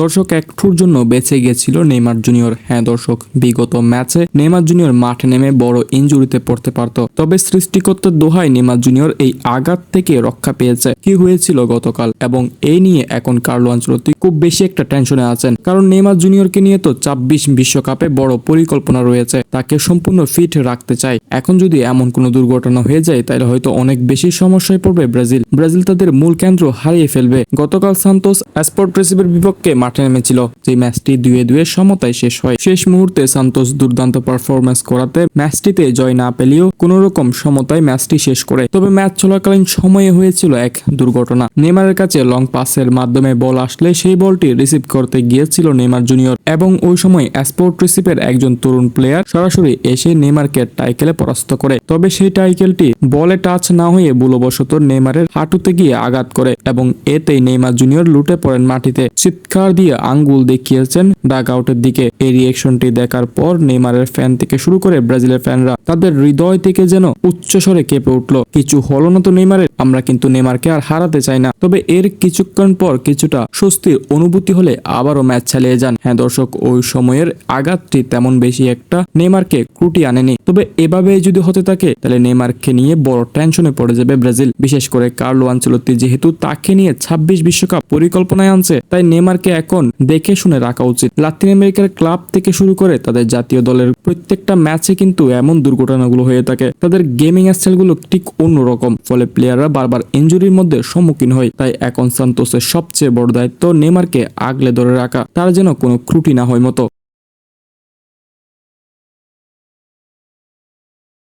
দর্শক একটুর জন্য বেঁচে গিয়েছিল নেইমার জুনিয়র। হ্যাঁ দর্শক, বিগত ম্যাচে নেইমার জুনিয়র মাঠে নেমে বড় ইনজুরিতে পড়তে পারত। তবে সৃষ্টিকর্তার দোহায় নেইমার জুনিয়র এই আঘাত থেকে রক্ষা পেয়েছে। কি হয়েছিল গতকাল? এবং এই নিয়ে এখন কার্লো আঞ্চলতি খুব বেশি একটা টেনশনে আছেন। কারণ নেইমার জুনিয়রকে নিয়ে তো ছাব্বিশ বিশ্বকাপে বড় পরিকল্পনা রয়েছে। তাকে সম্পূর্ণ ফিট রাখতে চায় এখন যদি এমন কোনো দুর্ঘটনা হয়ে যায়, তাহলে হয়তো অনেক বেশি সমস্যায় পড়বে ব্রাজিল। ব্রাজিল তাদের মূল কেন্দ্র হারিয়ে ফেলবে। গতকাল সান্তোস স্পোর্ট রেসিভের বিপক্ষে মাঠে নেমেছিল। যে ম্যাচটি দুয়ে দুয়ে সমতায় শেষ হয়। শেষ মুহূর্তে সান্তোস দুর্দান্ত পারফরমেন্স করাতে ম্যাচটিতে জয় না পেলেও কোন রকম সমতায় ম্যাচটি শেষ করে। তবে ম্যাচ চলাকালীন সময়ে হয়েছিল এক দুর্ঘটনা। নেমারের কাছে লং পাসের মাধ্যমে বল আসলে সেই বলটি রিসিভ করতে গিয়েছিল নেমার জুনিয়র এবং ওই সময় স্পোর্ট রিসিভের একজন তরুণ প্লেয়ার সরাসরি এসে নেমারকে টাইকেলে পরাস্ত করে। তবে সেই টাইকেলটি বলে টাচ না হয়ে ভুলবশত নেইমারের হাঁটুতে গিয়ে আঘাত করে। এবং এতেই নেইমার জুনিয়র লুটে পড়েন মাটিতে। চিৎকার দিয়ে আঙ্গুল দেখিয়েছেন ডাক আউটের দিকে। এই রিয়েকশনটি দেখার পর নেইমারের ফ্যান থেকে শুরু করে ব্রাজিলের ফ্যানরা তাদের হৃদয় থেকে যেন উচ্চস্বরে কেঁপে উঠল। কিছু হলো না তো নেইমারের, আমরা কিন্তু নেইমারকে আর হারাতে চাই না। তবে এর কিছুক্ষণ পর কিছুটা স্বস্তির অনুভূতি হলে আবারও ম্যাচ চালিয়ে যান। হ্যাঁ দর্শক, ওই সময়ের আঘাতটি তেমন বেশি একটা নেমারকে ক্রুটি আনেনি। তবে এভাবে যদি হতে থাকে, তাহলে নেমারকে নিয়ে বড় টেনশনে পড়ে যাবে ব্রাজিল। বিশেষ করে কার্লো আঞ্চলতি যেহেতু তাকে নিয়ে ছাব্বিশ বিশ্বকাপ পরিকল্পনায় আনছে, তাই নেমারকে এখন দেখে শুনে রাখা উচিত। লাতিন আমেরিকার ক্লাব থেকে শুরু করে তাদের জাতীয় দলের প্রত্যেকটা ম্যাচে কিন্তু এমন দুর্ঘটনাগুলো হয়ে থাকে। তাদের গেমিং স্টাইলগুলো ঠিক অন্যরকম, ফলে প্লেয়াররা বারবার ইনজুরির মধ্যে সম্মুখীন হয়। তাই এখন সান্তোসের সবচেয়ে বড় দায়িত্ব নেমারকে আগলে ধরে রাখা তার যেন কোনো ত্রুটি না হয় মতো।